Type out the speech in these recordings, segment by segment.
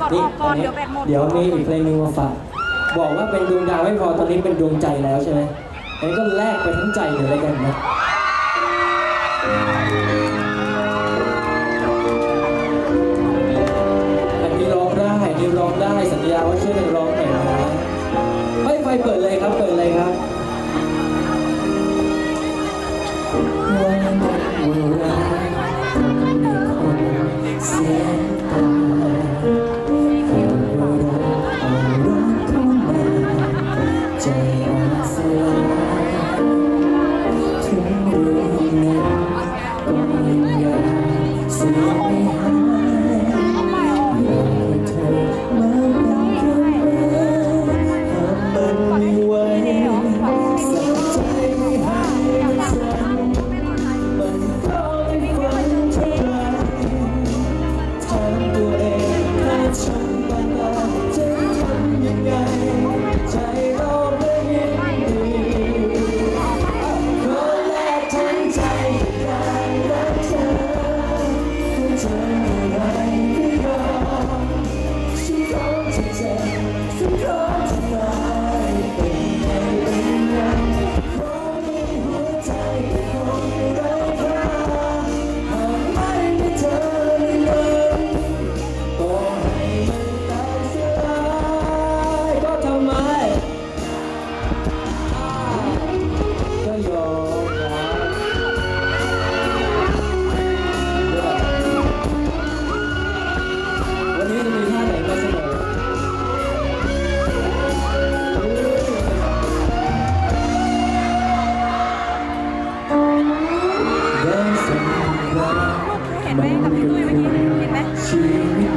ก่อนออกก่อนเดี๋ยวแบตหมด เดี๋ยวมีอีกเพลงหนึงมาฝากบอกว่าเป็นดวงดาวไม่พอตอนนี้เป็นดวงใจแล้วใช่ไหมงั้นก็แลกไปทั้งใจเลยแล้วกันนะอันนี้ร้องได้อันนี้ร้องได้สัญญาว่าช่วยกันร้องหน่อยนะไม่ไฟเปิดเลยครับเปิดเลยครับใจ ฉัน ห็นไหมกับพี่ตุ้ยเมื่อกี้เห็นไหม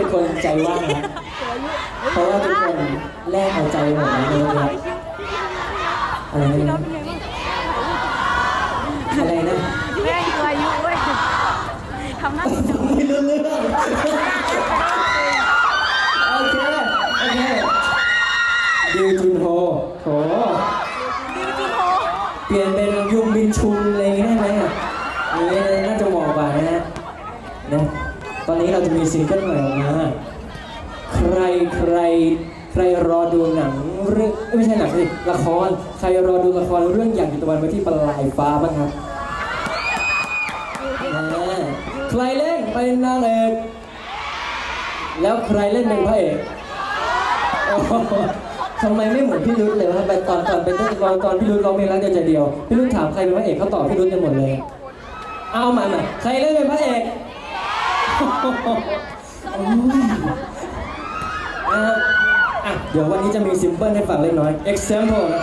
เป็นคนใจว่างนะเพราะว่าทุกคนแลกเอาใจหมดเลยนะครับอะไรนะอะไรนะแม่คืออายุเว้ยทำหน้าที่จังไม่รู้เรื่องโอเคโอเคดิวจุนโฮโถดิวจิโฮเปลี่ยนเป็นยุงบินชุ มีซิงเกิลใหม่ออกมาใครใครใครรอดูหนังเรื่องเอ้ยไม่ใช่หนังสิละครใครรอดูละครเรื่องอย่างกิตวันไปที่ปลายฟ้าบ้างครับอ่าใครเล่นเป็นนางเอกแล้วใครเล่นเป็นพระเอกโอ้โหทำไมไม่เหมือนพี่รุ้เลยว่าไปตอนตอนเป็นต้นตอนตอนพี่รุ้ร้องเพลงรักเดียวใจเดียวพี่รุ้ถามใครเป็นพระเอกเขาตอบพี่รุ้กันหมดเลย เอาใหม่ใหม่ใครเล่นเป็นพระเอก อะอะเดี๋ยววันนี้จะมีซิมเปิลให้ฟังเล็กน้อย example นะ